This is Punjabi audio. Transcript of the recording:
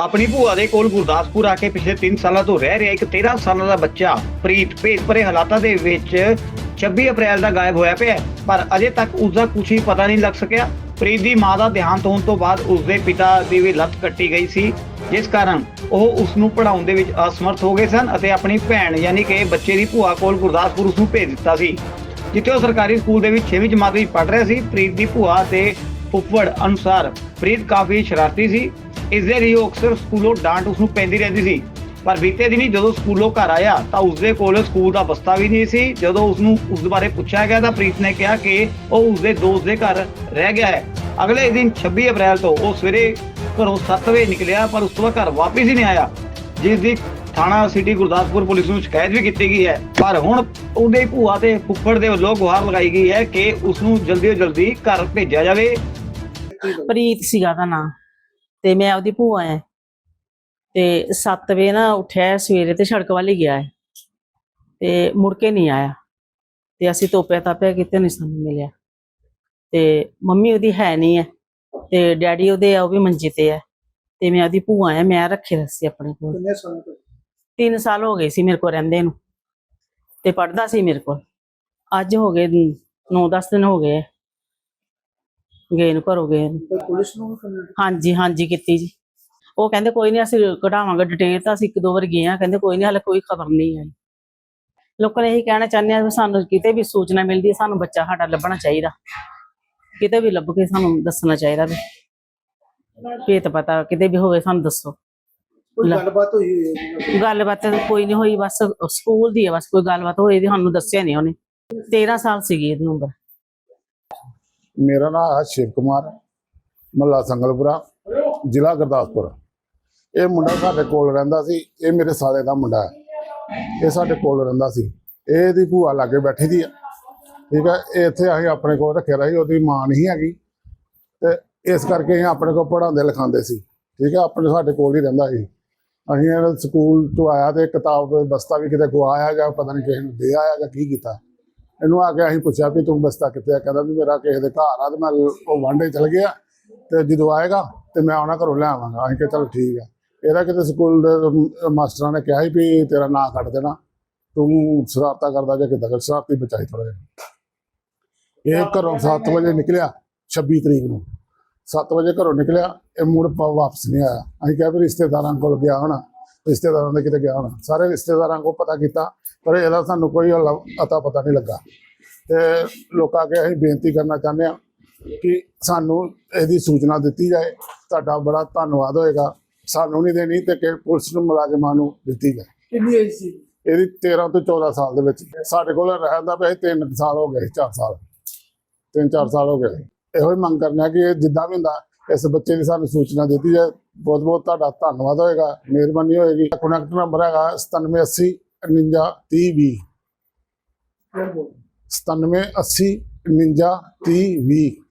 ਆਪਣੀ ਭੂਆ ਦੇ ਕੋਲ ਗੁਰਦਾਸਪੁਰ ਆ ਕੇ ਪਿਛਲੇ 3 ਸਾਲਾਂ ਤੋਂ ਰਹਿ ਰਿਹਾ, ਇੱਕ 13 ਸਾਲਾਂ ਦਾ ਬੱਚਾ, ਪ੍ਰੀਤ ਭੇਤ ਭਰੇ ਹਾਲਾਤਾਂ ਦੇ ਵਿੱਚ 26 ਅਪ੍ਰੈਲ ਦਾ ਗਾਇਬ ਹੋਇਆ ਪਿਆ ਪਰ ਅਜੇ ਤੱਕ ਉਸ ਦਾ ਕੁਝ ਹੀ ਪਤਾ ਨਹੀਂ ਲੱਗ ਸਕਿਆ। ਪ੍ਰੀਤ ਦੀ ਮਾਂ ਦਾ ਦੇਹਾਂਤ ਹੋਣ ਤੋਂ ਬਾਅਦ ਉਸ ਦੇ ਪਿਤਾ ਦੀ ਵੀ ਲੱਤ ਕੱਟੀ ਗਈ ਸੀ, ਜਿਸ ਕਾਰਨ ਉਹ ਉਸ ਨੂੰ ਪੜਾਉਣ ਦੇ ਵਿੱਚ ਅਸਮਰਥ ਹੋ ਗਏ ਸਨ ਅਤੇ ਆਪਣੀ ਭੈਣ ਯਾਨੀ ਕਿ ਬੱਚੇ ਦੀ ਭੂਆ ਕੋਲ ਗੁਰਦਾਸਪੁਰ ਉਸ ਨੂੰ ਭੇਜ ਦਿੱਤਾ ਸੀ। ਜਿੱਥੇ ਉਹ ਸਰਕਾਰੀ ਸਕੂਲ ਦੇ ਵਿੱਚ 6ਵੀਂ ਜਮਾਤ ਵਿੱਚ ਪੜ੍ਹ ਰਿਹਾ ਸੀ, ਪ੍ਰੀਤ ਦੀ ਭੂਆ ਤੇ ਫੁੱਫੜ ਅਨੁਸਾਰ ਪ੍ਰੀਤ ਕਾਫੀ ਸ਼ਰਾਰਤੀ ਸੀ ਇਸ ਦੇ ਲਈ ਉਹ ਅਕਸਰ ਸਕੂਲੋਂ ਡਾਂਟ ਉਸ ਨੂੰ ਪੈਂਦੀ ਰਹਿੰਦੀ ਸੀ। ਪਰ ਬੀਤੇ ਦਿਨੀ ਜਦੋਂ ਸਕੂਲੋਂ ਘਰ ਆਇਆ, ਤਾਂ ਉਸ ਦੇ ਕੋਲ ਸਕੂਲ ਦਾ ਬਸਤਾ ਵੀ ਨਹੀਂ ਸੀ। ਜਦੋਂ ਉਸ ਨੂੰ ਉਸ ਬਾਰੇ ਪੁੱਛਿਆ ਗਿਆ, ਤਾਂ ਪ੍ਰੀਤ ਨੇ ਕਿਹਾ ਕਿ ਉਹ ਉਸ ਦੇ ਦੋਸਤ ਦੇ ਘਰ ਰਹਿ ਗਿਆ ਹੈ। ਅਗਲੇ ਦਿਨ 26 ਅਪ੍ਰੈਲ ਤੋਂ ਉਹ ਸਵੇਰੇ ਘਰੋਂ 7 ਵਜੇ ਨਿਕਲਿਆ, ਪਰ ਉਸ ਤੋਂ ਬਾਅਦ ਘਰ ਵਾਪਸ ਹੀ ਨਹੀਂ ਆਇਆ। ਜਿਸ ਦੀ ਥਾਣਾ ਸਿਟੀ ਗੁਰਦਾਸਪੁਰ ਪੁਲਿਸ ਨੂੰ ਸ਼ਿਕਾਇਤ ਵੀ ਕੀਤੀ ਗਈ ਹੈ। ਪਰ ਹੁਣ ਉਹਦੇ ਭੂਆ ਤੇ ਫੁੱਫੜ ਦੇ ਵੱਲੋਂ ਗੁਹਾਰ ਲਗਾਈ ਗਈ ਹੈ ਕਿ ਉਸ ਨੂੰ ਜਲਦੀ ਤੋਂ ਜਲਦੀ ਘਰ ਭੇਜਿਆ ਜਾਵੇ। ਪ੍ਰੀਤ ਸੀਗਾ ਦਾ ਨਾਂ। ਤੇ ਮੈਂ ਉਹਦੀ ਭੂਆ ਐ। ਤੇ 7 ਵਜੇ ਨਾ ਉੱਠਿਆ ਸਵੇਰੇ ਤੇ ਸੜਕ ਵੱਲ ਹੀ ਗਿਆ ਹੈ ਤੇ ਮੁੜ ਕੇ ਨਹੀਂ ਆਇਆ। ਤੇ ਅਸੀਂ ਤੋਪਿਆ ਤਾਪਿਆ ਕਿਤੇ ਨਹੀਂ ਸਾਨੂੰ ਮਿਲਿਆ। ਤੇ ਮੰਮੀ ਉਹਦੀ ਹੈ ਨਹੀਂ ਐ। ਤੇ ਡੈਡੀ ਉਹਦੇ ਆ ਉਹ ਵੀ ਮੰਜੇ ਤੇ ਐ। ਤੇ ਮੈਂ ਉਹਦੀ ਭੂਆ ਐ ਮੈਂ ਰੱਖੇ ਰੱਸੀ ਆਪਣੇ ਕੋਲ। ਕਿੰਨੇ ਸਾਲ ਤੋਂ? 3 ਸਾਲ ਹੋ ਗਏ ਸੀ ਮੇਰੇ ਕੋਲ ਰਹਿੰਦੇ ਨੂੰ। ਤੇ ਪੜਦਾ ਸੀ ਮੇਰੇ ਕੋਲ। ਅੱਜ ਹੋ ਗਏ 9-10 ਦਿਨ ਹੋ ਗਏ ਗਏ ਨੂੰ ਘਰੋਂ ਗਏ ਨੂੰ। ਕੋਈ ਪੁਲਿਸ ਨੂੰ ਵੀ ਕੰਪਲੇਂਟ ਹਾਂਜੀ ਹਾਂਜੀ ਕੀਤੀ ਜੀ। ਉਹ ਕਹਿੰਦੇ ਕੋਈ ਨਹੀਂ ਅਸੀਂ ਕਢਾਵਾਂਗੇ ਡਿਟੇਲ ਤਾਂ ਅਸੀਂ ਇੱਕ ਦੋ ਵਾਰ ਗਏ ਆ ਕਹਿੰਦੇ ਕੋਈ ਨਹੀਂ ਹਾਲੇ ਕੋਈ ਖਬਰ ਨਹੀਂ ਆਈ। ਲੋਕਾਂ ਨੇ ਇਹੀ ਕਹਿਣਾ ਚਾਹੁੰਦੇ ਆ ਵੀ ਸਾਨੂੰ ਕਿਤੇ ਵੀ ਸੂਚਨਾ ਮਿਲਦੀ ਹੈ ਸਾਨੂੰ ਬੱਚਾ ਸਾਡਾ ਲੱਭਣਾ ਚਾਹੀਦਾ। ਕਿਤੇ ਵੀ ਲੱਭ ਕੇ ਸਾਨੂੰ ਦੱਸਣਾ ਚਾਹੀਦਾ ਵੀ। ਭੇਤ ਪਤਾ ਕਿਤੇ ਵੀ ਹੋਵੇ ਸਾਨੂੰ ਦੱਸੋ। ਕੋਈ। ਗੱਲਬਾਤ ਹੋਈ ਹੋਈ? ਗੱਲਬਾਤ ਕੋਈ ਨਹੀਂ ਹੋਈ ਬਸ ਸਕੂਲ ਦੀ ਹੈ ਬਸ ਕੋਈ ਗੱਲਬਾਤ ਹੋਈ ਦੀ ਸਾਨੂੰ ਦੱਸਿਆ ਨਹੀਂ ਉਹਨੇ। 13 ਸਾਲ ਸੀਗੀ ਇਹਦੀ ਉਮਰ। ਮੇਰਾ ਨਾਮ ਹੈ ਸ਼ਿਵ ਕੁਮਾਰ ਮੱਲਾ ਸੰਗਲਪੁਰਾ, ਜ਼ਿਲ੍ਹਾ ਗੁਰਦਾਸਪੁਰ। ਇਹ ਮੁੰਡਾ ਸਾਡੇ ਕੋਲ ਰਹਿੰਦਾ ਸੀ, ਇਹ ਮੇਰੇ ਸਾਲੇ ਦਾ ਮੁੰਡਾ ਹੈ। ਇਹ ਸਾਡੇ ਕੋਲ ਰਹਿੰਦਾ ਸੀ। ਇਹ ਇਹਦੀ ਭੂਆ ਲਾਗੇ ਬੈਠੀ ਦੀ ਆ ਠੀਕ ਹੈ, ਇਹ ਇੱਥੇ ਅਸੀਂ ਆਪਣੇ ਕੋਲ ਰੱਖਿਆ ਰਹੀ, ਉਹਦੀ ਮਾਂ ਨਹੀਂ ਹੈਗੀ। ਤੇ ਇਸ ਕਰਕੇ ਅਸੀਂ ਆਪਣੇ ਕੋਲ ਪੜਾਉਂਦੇ ਲਿਖਾਉਂਦੇ ਸੀ। ਠੀਕ ਹੈ, ਆਪਣੇ ਸਾਡੇ ਕੋਲ ਹੀ ਰਹਿੰਦਾ ਸੀ। ਅਸੀਂ ਸਕੂਲ ਤੋਂ ਆਇਆ ਤੇ ਕਿਤਾਬ ਦਾ ਬਸਤਾ ਵੀ ਕਿਤੇ ਗਵਾਇਆ ਜਾਂ ਪਤਾ ਨਹੀਂ ਕਿਸੇ ਨੂੰ ਦੇ ਆਇਆ ਜਾਂ ਕੀ ਕੀਤਾ। ਇਹਨੂੰ ਆ ਕੇ ਅਸੀਂ ਪੁੱਛਿਆ ਵੀ ਤੂੰ ਬਸਤਾ ਕਿੱਥੇ ਆ? ਕਹਿੰਦਾ ਵੀ ਮੇਰਾ ਕਿਸੇ ਦੇ ਘਰ ਆ ਤੇ ਮੈਂ ਉਹ ਵਾਂਡੇ ਚਲ ਗਿਆ ਤੇ ਜਦੋਂ ਆਏਗਾ ਤੇ ਮੈਂ ਉਹਨਾਂ ਘਰੋਂ ਲੈ ਆਵਾਂਗਾ। ਅਸੀਂ ਕਿਹਾ ਚਲ ਠੀਕ ਆ। ਇਹਦਾ ਕਿਤੇ ਸਕੂਲ ਦੇ ਮਾਸਟਰਾਂ ਨੇ ਕਿਹਾ ਸੀ ਵੀ ਤੇਰਾ ਨਾਂ ਕੱਟ ਦੇਣਾ। ਤੂੰ ਸ਼ਰਾਰਤਾਂ ਕਰਦਾ ਜਾਂ ਕਿੱਦਾਂ ਸ਼ਰਾਰਤੀ ਬਚਾਈ ਥੋੜਾ ਜਿਹਾ। ਇਹ ਘਰੋਂ 7 ਵਜੇ ਨਿਕਲਿਆ 26 ਤਰੀਕ ਨੂੰ। 7 ਵਜੇ ਘਰੋਂ ਨਿਕਲਿਆ ਇਹ ਮੁੜ ਵਾਪਸ ਨਹੀਂ ਆਇਆ। ਅਸੀਂ ਕਿਹਾ ਵੀ ਰਿਸ਼ਤੇਦਾਰਾਂ ਕੋਲ ਗਿਆ ਹੋਣਾ। ਰਿਸ਼ਤੇਦਾਰਾਂ ਦੇ ਕਿਤੇ ਗਿਆ ਹੋਣਾ। ਸਾਰੇ ਰਿਸ਼ਤੇਦਾਰਾਂ ਕੋਲ ਪਤਾ ਕੀਤਾ ਪਰ ਇਹਦਾ ਸਾਨੂੰ ਕੋਈ ਅਤਾ ਪਤਾ ਨਹੀਂ ਲੱਗਾ। ਤੇ ਲੋਕਾਂ ਅੱਗੇ ਅਸੀਂ ਬੇਨਤੀ ਕਰਨਾ ਚਾਹੁੰਦੇ ਹਾਂ ਕਿ ਸਾਨੂੰ ਇਹਦੀ ਸੂਚਨਾ ਦਿੱਤੀ ਜਾਏ। ਤੁਹਾਡਾ ਬੜਾ ਧੰਨਵਾਦ ਹੋਏਗਾ। ਸਾਨੂੰ ਨਹੀਂ ਦੇਣੀ ਤੇ ਕਿ ਪੁਲਿਸ ਨੂੰ ਮੁਲਾਜ਼ਮਾਂ ਨੂੰ ਦਿੱਤੀ ਜਾਏ। ਕਿੰਨੀ ਏਜ ਸੀ? ਇਹਦੀ 13 ਤੋਂ 14 ਸਾਲ ਦੇ ਵਿੱਚ। ਸਾਡੇ ਕੋਲ ਰਹਿੰਦਾ ਪਿਆ 3 ਸਾਲ ਹੋ ਗਏ 4 ਸਾਲ। 3-4 ਸਾਲ ਹੋ ਗਏ। ਇਹੋ ਹੀ ਮੰਗ ਕਰਨਾ ਕਿ ਜਿੱਦਾਂ ਵੀ ਹੁੰਦਾ ਇਸ ਬੱਚੇ ਦੀ ਸਾਨੂੰ ਸੂਚਨਾ ਦਿੱਤੀ ਜਾਏ। ਬਹੁਤ ਬਹੁਤ ਤੁਹਾਡਾ ਧੰਨਵਾਦ ਹੋਏਗਾ ਮਿਹਰਬਾਨੀ ਹੋਏਗੀ। ਕਨੈਕਟ ਨੰਬਰ ਹੈਗਾ 9780 49 30 20 ਫਿਰ ਬੋਲ। 9780 49 30 20